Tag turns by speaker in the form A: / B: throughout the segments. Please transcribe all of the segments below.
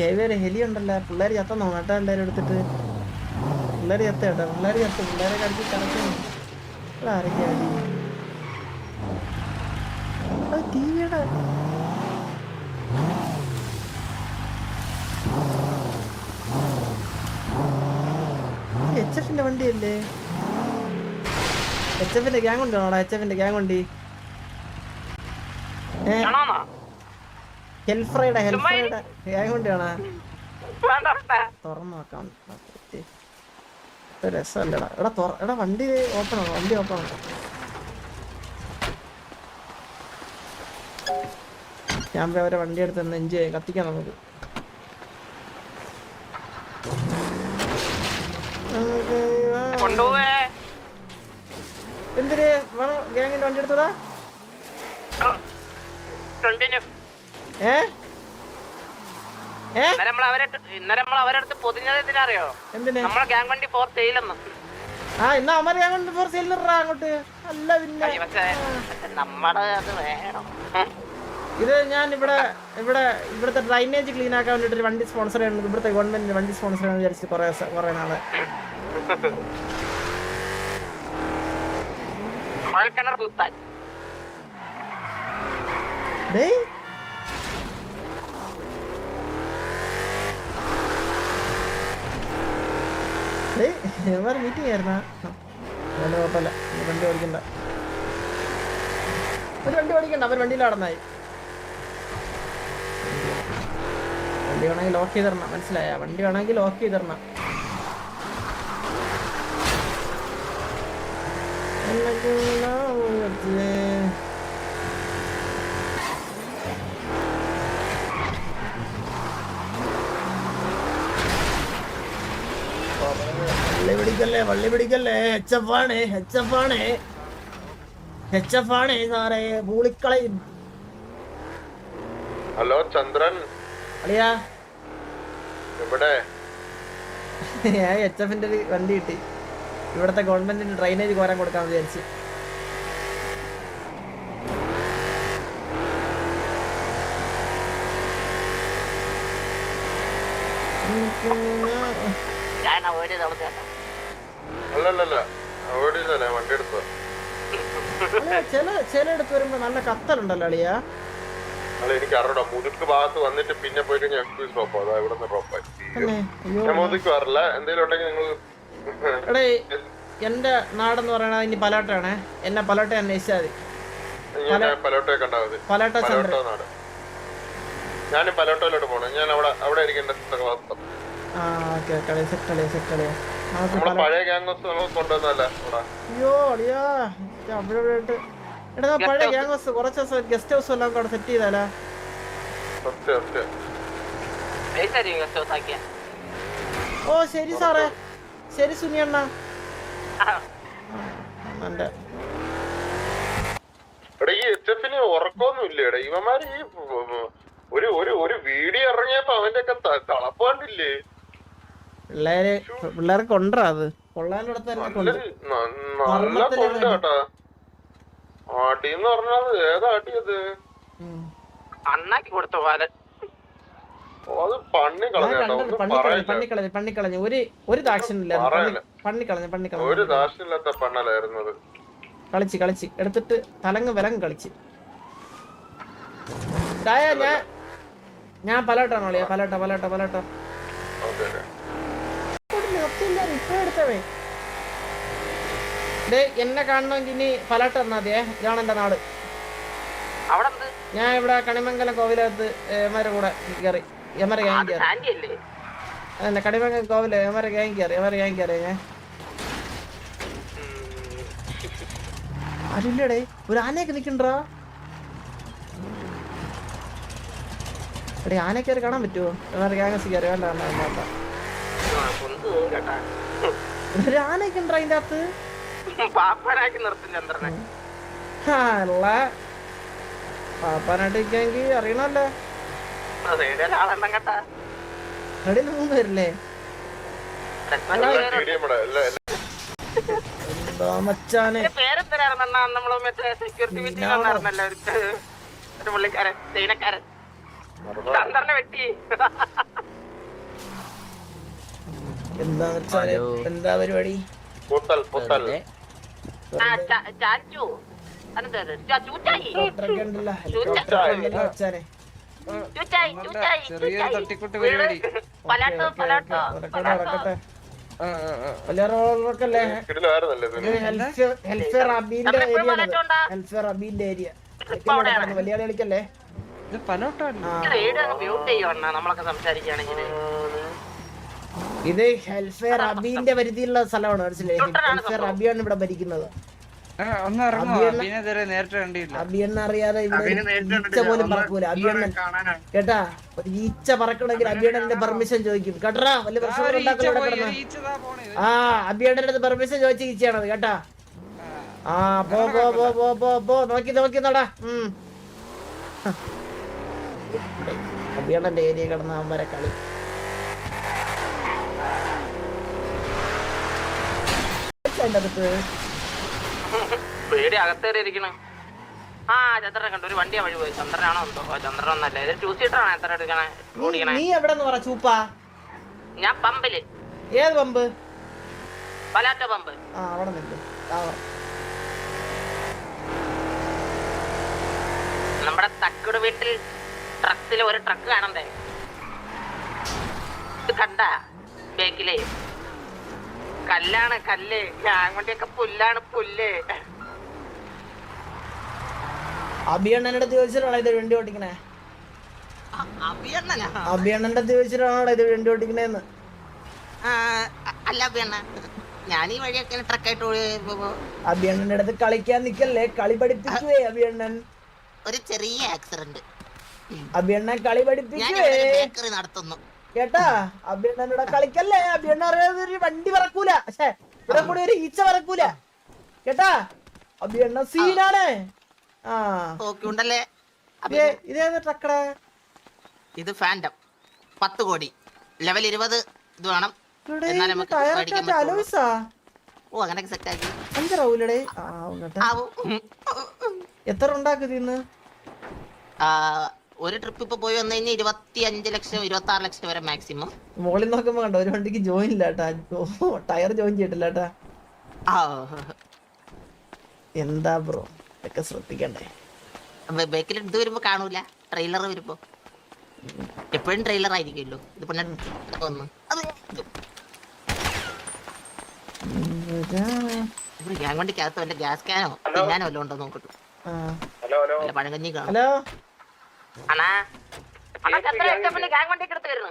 A: കേവിയൊരു ഹെലി ഉണ്ടല്ലോ. പിള്ളേർ ചത്തന്നോ കേട്ടോ എല്ലാരും എടുത്തിട്ട്. പിള്ളേര് ചത്ത കേട്ടോ. പിള്ളേര് ചത്ത്. പിള്ളേരെ കടിച്ച് കിടക്കുന്നു. ഇവിടെ ആരൊക്കെയാ എച്ച് എഫിന്റെ വണ്ടിയല്ലേ? എച്ച് എഫിന്റെ ഗ്യാങ് ഉണ്ടോ? എച്ച് എഫിന്റെ ഗ്യാങ് വണ്ടി ഏ? ഹെൽഫ്രൈഡ് ഹെൽഫ്രൈഡ്
B: വേണ്ട?
A: തുറന്നു നോക്കാം. രസമല്ലടാ. എടാ തുറ എടാ വണ്ടി ഓപ്പൺ ആണോ? വണ്ടി ഓപ്പൺ ആണോ? ഞാൻ പോയി അവരെ വണ്ടി എടുത്ത് എൻജോയ് കത്തിക്കാം നമുക്ക്. എന്തിന്? വേണം? ഗ്യാങ്ങിന്റെ വണ്ടി എടുത്തതാ
B: കണ്ടിന്യൂ
A: ആ ഇന്നാ അമര ഗ്യാങ് വണ്ടി ഫോർ അങ്ങോട്ട്. അല്ല പിന്നെ. ഇത് ഞാൻ ഇവിടെ ഇവിടെ ഇവിടുത്തെ ഡ്രൈനേജ് ക്ലീൻ ആക്കാൻ വേണ്ടിട്ട് ഒരു വണ്ടി സ്പോൺസർ ചെയ്യണം ഇവിടുത്തെ ഗവൺമെന്റ് വണ്ടി സ്പോൺസർ ചെയ്യാൻ വിചാരിച്ചിട്ട് കുറെ കുറെ നാളെ. ഡേയ്. ഡേയ് ഇവന്മാർ മീറ്റിംഗ് ആയിരുന്നാ കുഴപ്പമില്ല. വണ്ടി ഓടിക്കണ്ട. ഒരു വണ്ടി ഓടിക്കണ്ട. അവർ വണ്ടിയിൽ നടന്നായി. വണ്ടി വേണമെങ്കിൽ ലോക്ക് ചെയ്ത് തരണം മനസ്സിലായ? വണ്ടി വേണമെങ്കിൽ ലോക്ക് ചെയ്ത് തരണം എന്നെ വള്ളി പിടിക്കല്ലേ വള്ളി പിടിക്കല്ലേ? എച്ച് എഫ് ആണ് എച്ച് എഫ് ആണ്. എച്ച് എഫ് ആണ് സാറേ പൂളിക്കളയും.
C: ഹലോ ചന്ദ്രൻ.
A: അളിയാ.
C: ഇവിടെ
A: ഞാൻ എച്ച് എഫിന്റെ ഒരു വണ്ടി കിട്ടി. ഇവിടത്തെ ഗവൺമെന്റിന് ഡ്രൈനേജ് കോരാൻ കൊടുക്കാൻ വിചാരിച്ച്.
B: ഞാൻ ഒരു
C: അല്ലല്ലല്ല ഓടിച്ചല്ലേ വണ്ടി എടുത്തത്.
A: അളിയാ, ചില ചിലയിടത്ത് വരുമ്പോ നല്ല കത്തലുണ്ടല്ലോ അളിയാ.
C: അല്ല എനിക്ക് അറിയണം മുതുക്ക് ഭാഗത്ത് വന്നിട്ട് പിന്നെ പോയി കഴിഞ്ഞാൽ എക്സ്ക്യൂസ് ഡ്രോപ്പ് അതാ ഇവിടെ നിന്ന് ഞാൻ മുതുക്ക് വരില്ല എന്തെങ്കിലും ഉണ്ടെങ്കിൽ നിങ്ങൾ
A: എടേ എന്റെ നാടെന്ന് പറയണത് ഇനി പലോട്ടാണ് എന്നെ പലോട്ട അന്വേഷിച്ചാൽ മതി.
C: ഞാൻ പലോട്ടയെ കണ്ടാൽ മതി.
A: പലാട്ട
C: നാട്. ഞാൻ പലോട്ടയിലോട്ട് പോകണം ഞാൻ അവിടെ അവിടെ ആയിരിക്കും എന്റെ
A: ആ ഓക്കെ കളിയ സെറ്റ് കളി സെറ്റ് കളിയാ അയ്യോ അളിയാ. എടാ പഴയ ഗ്യാങ് ഹൗസ് കുറച്ച് ദിവസം ഗസ്റ്റ് ഹൗസ് എല്ലാം അവിടെ സെറ്റ് ചെയ്താലാ? ഓ ശരി സാറേ. ശരി സുനിയണ്ണ എന്റെ
C: എടാ ഈ എച്ച് എഫിന് ഉറക്കമൊന്നും എടാ ഇവന്മാര് ഈ ഒരു ഒരു ഒരു വീഡിയോ ഇറങ്ങിയപ്പോ അവന്റെ ഒക്കെ തളപ്പ് കണ്ടില്ലേ?
A: പിള്ളേര് പിള്ളേരെ കൊണ്ടാ അത്. കൊള്ളാനിടത്ത് തന്നെ കൊണ്ട്.
C: നല്ല പറഞ്ഞത്.
B: അണ്ണാക്കി കൊടുത്ത പോലെ.
A: പണ്ണിക്കളഞ്ഞു ഒരു ഒരു. പണ്ണിക്കളഞ്ഞു
C: ഒരു പണ്ണലായിരുന്നത്.
A: കളിച്ച് കളിച്ച്. എടുത്തിട്ട് തലങ്ങ് വിലങ്ങ് കളിച്ച്. ഞാൻ ഞാൻ പലോട്ടാണോ പലട്ട പലോട്ട പലോട്ട. എടുത്തവേ. ഡേ എന്നെ കാണണമെങ്കിൽ ഇനി പലോട്ട തന്നാ മതിയേ ഇതാണ് എന്റെ നാട്. ഞാൻ ഇവിടെ കണിമംഗലം കോവിലകത്ത് എമാരെ കൂടെ കയറി. എമാരെ ഗ്യാങ് കയറി.
B: അല്ലേ
A: അതന്നെ കണിമംഗലം കോവില എമാരെ ഗ്യാങ് കയറി എമാരെ ഗ്യാങ് കയറി ഞാൻ അതില്ലടേ ഒരു ആനയൊക്കെ നിക്കണ്ടാ എടേ ആനയെ കയറി കാണാൻ പറ്റുമോ എമാരെ ഗ്യാങ് കയറി വേണ്ട വേണ്ട വേണ്ട. ആനയൊക്കെ ഉണ്ടോ അതിന്റെ അകത്ത്?
B: പാപ്പനാക്കി നിർത്തും ചന്ദ്രനെ.
A: ഉള്ള പാപ്പാനായിട്ട്
B: ആളെണ്ണം കേട്ടാ.
A: എടേ മൂന്ന് പേരില്ലേ എന്താ മച്ചാനെ?
B: പേരെന്തരായിരുന്നു അണ്ണാ നമ്മൾ മറ്റേ സെക്യൂരിറ്റി നടന്നല്ലോ ഒരു ഒരു പുള്ളിക്കാരൻ ചൈനക്കാരൻ. ചന്ദ്രനെ വെട്ടി.
A: എന്താ വെച്ചാൽ എന്താ പരിപാടി. വലിയ കളിക്കല്ലേ
D: ഇത്
B: ചെയ്യുവാണ് നമ്മളൊക്കെ സംസാരിക്കുകയാണെങ്കിൽ.
A: ഇത് ഹെൽഫെയർ അബീന്റെ പരിധിയിലുള്ള സ്ഥലമാണ് മനസ്സിലായി? ഹെൽഫെയർ അബിയാണ് ഇവിടെ ഭരിക്കുന്നത്. അറിയാതെ ഇവിടെ ഈച്ച പോലും പറക്കൂല. അബിയണ്ണൻ കേട്ടാ? ഒരു ഈച്ച പറക്കണമെങ്കിൽ അബിയണ്ണന്റെ പെർമിഷൻ ചോദിക്കും. കേട്ടാ വലിയ പ്രശ്നം ആ അബിയണ്ണന്റെ പെർമിഷൻ ചോദിച്ച ഈച്ചയാണത്. കേട്ടാ? ആ പോ പോ പോ പോ പോ പോ. നോക്കി നോക്കി നടാ. ഉം. അബിയണ്ണന്റെ ഏരിയ കിടന്ന അവന്മാരെ കളി. അതിന്റെ അകത്ത്
B: പേടി അകത്തേറി ഇരിക്കണം. ആ ചന്ദ്രനെ കണ്ടു. ഒരു വണ്ടിയാ വഴി പോയി ചന്ദ്രനാണോ എന്തോ? ചന്ദ്രൻ ഒന്നല്ല. ഇത് സീറ്ററാണ് എത്ര എടുക്കണേ? ഓടിക്കണേ.
A: നീ എവിടെ പറ ചൂപ്പാ?
B: ഞാൻ പമ്പിൽ.
A: ഏത് പമ്പ്?
B: പലാറ്റ പമ്പ്.
A: ആ അവിടെ നിൽക്ക്.
B: നമ്മുടെ തക്കട് വീട്ടിൽ ട്രക്കിൽ ഒരു ട്രക്ക് കാണണ്ടേ? ഇത് കണ്ട? ബേക്കിൽ കല്ലാണ് കല്ല്. ഞാൻ കൊണ്ടൊക്കെ പുല്ലാണ് പുല്ല്.
A: അഭിയണ്ണന്റെ അടുത്ത് ചോദിച്ചിട്ടാണോ ഇത് വണ്ടി ഓടിക്കണേ
B: അഭിയണ്ണനാ
A: അഭിയണ്ണന്റെ അടുത്ത് ചോദിച്ചിട്ടാണോ ഇത് വണ്ടി ഓടിക്കണേന്ന്
B: അല്ല അഭിയണ്ണ ഞാൻ ഈ വഴിയൊക്കെ ട്രക്കായിട്ട്
A: അഭിയണ്ണന്റെ അടുത്ത് കളിക്കാൻ നിക്കല്ലേ? കളി പഠിപ്പിക്കുവേ അഭിയണ്ണൻ
B: ഒരു ചെറിയ ആക്സിഡന്റ്
A: അഭിയണ്ണൻ കളി പഠിപ്പിക്കുവേ.
B: ബേക്കറി നടത്തുന്നു.
A: കേട്ടാ? അഭിയണ്ണനോട് കളിക്കല്ലേ? അഭിയണ്ണ അറിയാതെ ഒരു വണ്ടി പറക്കൂല. പക്ഷേ ഇവിടെ കൂടി ഒരു ഈച്ച പറക്കൂല. കേട്ടാ? അഭിയണ്ണ സീനാണ്. ആ.
B: ഉണ്ടല്ലേ?
A: ഇതേ ഇതേത് ട്രക്കട?
B: ഇത് ഫാൻഡം പത്ത് കോടി. ലെവൽ ഇരുപത് ഇത് വേണം. ഓ സെറ്റ് ആക്കി.
A: അഞ്ചറാവൂലടേ?
B: ആവും.
A: എത്ര ഉണ്ടാക്കുന്ന്
B: ആ, ഒരു ട്രിപ്പ് ഇപ്പൊ പോയി വന്നു കഴിഞ്ഞാൽ ഇരുപത്തി അഞ്ച് ലക്ഷം ഇരുപത്തി ആറ് ലക്ഷം വരെ മാക്സിമം
A: മുകളിൽ നോക്കുമ്പോ കണ്ടോ ഒരു വണ്ടിക്ക് ജോയിൻ ഇല്ല ടയർ ജോയിൻ ചെയ്തിട്ടില്ലട്ടാ എന്താ ബ്രോ ഇതൊക്കെ ശ്രദ്ധിക്കണ്ടേ.
B: ബേക്കിൽ ഇത് വരുമ്പോ കാണൂല. ട്രെയിലർ വരുമ്പോ. എപ്പോഴും ട്രെയിലർ ആയിരിക്കുമല്ലോ. ഇത് പിന്നെ ഒന്ന് ഒരു ഗ്യാങ് വണ്ടിക്കകത്ത് ഗ്യാസ് കാനോ ഞാനോ വല്ലതും ഉണ്ടോ നോക്കട്ടു.
C: Hello hello.
B: പഴങ്കഞ്ഞി കാണോ.
A: ഹലോ.
B: അണ്ണാ അണ്ണാ ചന്ദ്ര എസ്റ്റപ്പിന് ഗ്യാങ് വണ്ടിക്ക് എടുത്ത് വരുന്നു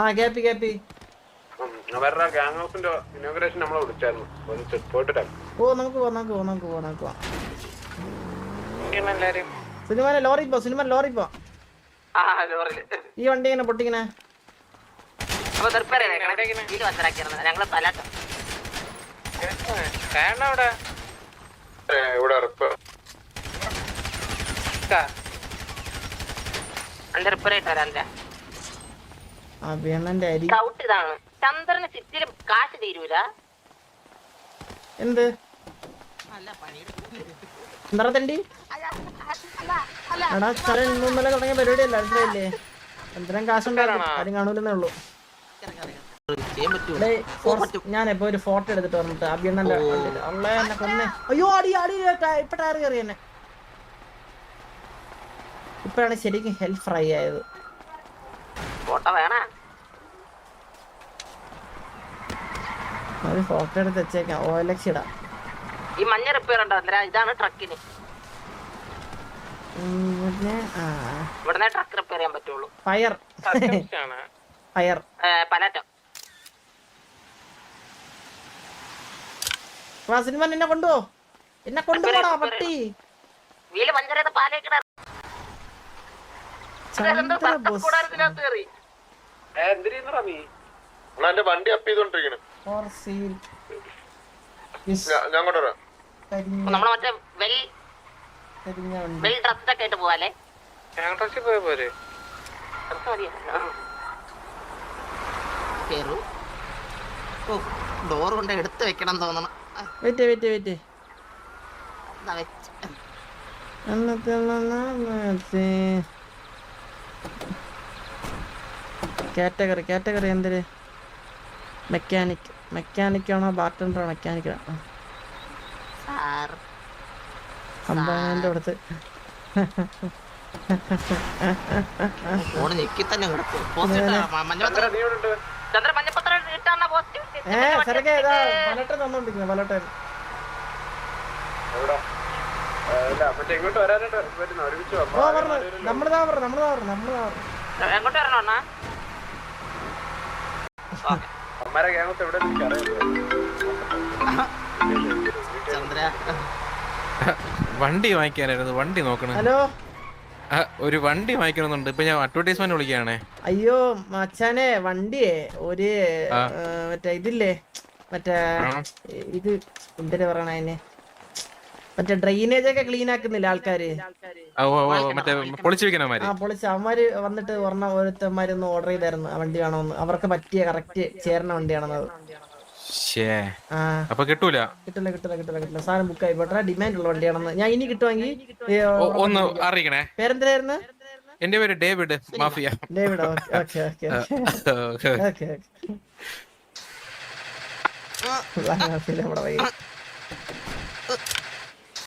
A: ആ കേപ്പി കേപ്പി
C: അവരുടെ ഗാങ് ഹൗസിന്റെ ഇനോഗ്രേഷൻ നമ്മളെ വിളിച്ചായിരുന്നു. ഒന്ന് പോയിട്ട്
A: ഓ നമുക്ക് പോവാം നമുക്ക് പോവാം നമുക്ക് പോവാം നമുക്ക് പോവാം.
D: എല്ലാരും.
A: ലോറി പോ സിനിമ ലോറി പോ. ഈ വണ്ടി ഇങ്ങനെ പൊട്ടിക്കണേ.
D: ഞങ്ങൾ
C: ഇവിടെ
B: റിപ്പയർ ആയിട്ട് വരാൻ
A: അഭിയണ്ണന്റെ അരി.
B: ഡൗട്ട് ഇതാണ്. ചന്ദ്രന് സിറ്റിയിൽ കാശ് തീരൂല.
A: എന്ത്? എടാ സ്ഥലം ഇന്നും ഇന്നലെ തുടങ്ങിയ പരിപാടിയല്ല അടുത്തല്ലേ എന്തിനും കാശുണ്ടാകണം ആരും കാണൂലെന്നേ ഉള്ളൂ.
B: ചെയ്യാൻ പറ്റൂ
A: ഡേ ഞാൻ ഇപ്പൊ ഒരു ഫോട്ടോ എടുത്തിട്ട് വന്നിട്ട് അഭിയണ്ണന്റെ. അള്ളേ എന്നെ കൊന്നേ. അയ്യോ അടി അടി ട- ഇപ്പൊ ടയർ കയറി എന്നെ. ഇപ്പഴാണ് ശരിക്കും ഹെൽത്ത് ഫ്രൈ ആയത്.
B: ഫോട്ടോ വേണ?
A: ഒരു ഫോട്ടോ എടുത്ത് വെച്ചേക്കാം ഓ എലക്സ് ഇടാം.
B: ഈ മഞ്ഞ റിപ്പയർ ഉണ്ടോ? ഇതാണ് ട്രക്കിന് ഇവിടുന്ന് ട്രക്ക് റിപ്പയർ ചെയ്യാൻ പറ്റുള്ളൂ.
A: ഫയർ ഫയർ
B: പലാറ്റം.
A: വാ സിനിമ എന്നെ കൊണ്ടുപോ. എന്നെ കൊണ്ടുപോടാ പട്ടി.
B: വീൽ പാലേക്കിട.
C: വണ്ടി അപ്പ് ചെയ്തോണ്ടിരിക്കണ്. ഞാൻ- കൊണ്ടുവരാം
A: കരിഞ്ഞ
B: നമ്മൾ മറ്റേ വെൽ
A: കരിഞ്ഞ വണ്ടി.
B: വെൽ ഡ്രസ്ഡ് ഒക്കെ ആയിട്ട് പോവാല്ലേ?
D: ഞങ്ങളുടെ പോയ പോരെ?
B: ഡ്രസ് മതിയോ? കേറൂ. ഓ ഡോർ കൊണ്ട് എടുത്ത് വെക്കണം തോന്നണം.
A: Wait wait wait category category എന്തിന് മെക്കാനിക് മെക്കാനിക് ആണോ? ബാർട്ടൻഡർ മെക്കാനിക്
B: സാർ
A: കമ്പൗണ്ടിന്റെ അടുത്ത്.
B: ഫോണ് ഞെക്കി തന്നെ കിടക്കും ചന്ദ്ര മഞ്ഞപ്പത്രം എങ്ങോട്ട് വരണോ അണ്ണാ?
C: അമ്മരെ ഗ്യാങ്ങത്ത് എവിടെ
B: ചന്ദ്ര
E: വണ്ടി വാങ്ങിക്കാനായിരുന്നു വണ്ടി നോക്കണേ
A: ഹലോ?
E: ഒരു വണ്ടി വാങ്ങിക്കണമെന്നുണ്ട്. ഇപ്പൊ ഞാൻ അഡ്വർടൈസ്മെന്റ് വിളിക്കുകയാണേ.
A: അയ്യോ മച്ചാനെ വണ്ടിയേ. ഒരു മറ്റേ ഇതില്ലേ? മറ്റേ ഇത് എന്തിനു പറയണ അതിന്? മറ്റേ ഡ്രെയിനേജ് ഒക്കെ ക്ലീൻ ആക്കുന്നില്ല ആൾക്കാര്?
E: ആ, പൊളിച്ചു
A: അവന്മാര് വന്നിട്ട് പറഞ്ഞ ഓരോരുത്തന്മാരൊന്ന് ഓർഡർ ചെയ്തായിരുന്നു. ആ വണ്ടി വേണമെന്ന് അവർക്ക് പറ്റിയ കറക്റ്റ് ചേർന്ന വണ്ടിയാണെന്നത്.
E: അപ്പൊ കിട്ടൂല?
A: കിട്ടില്ല കിട്ടില്ല കിട്ടില്ല കിട്ടില്ല. സാധനം ബുക്ക് ആയി. പോട്ടെ ഡിമാൻഡ് ഉള്ള വണ്ടിയാണെന്ന്. ഞാൻ ഇനി കിട്ടുവാങ്കിൽ
E: ഒന്ന് അറിയിക്കണേ.
A: പേരെന്തായിരുന്നു
E: എന്റെ പേര് David mafia.
A: David? Okay okay okay okay.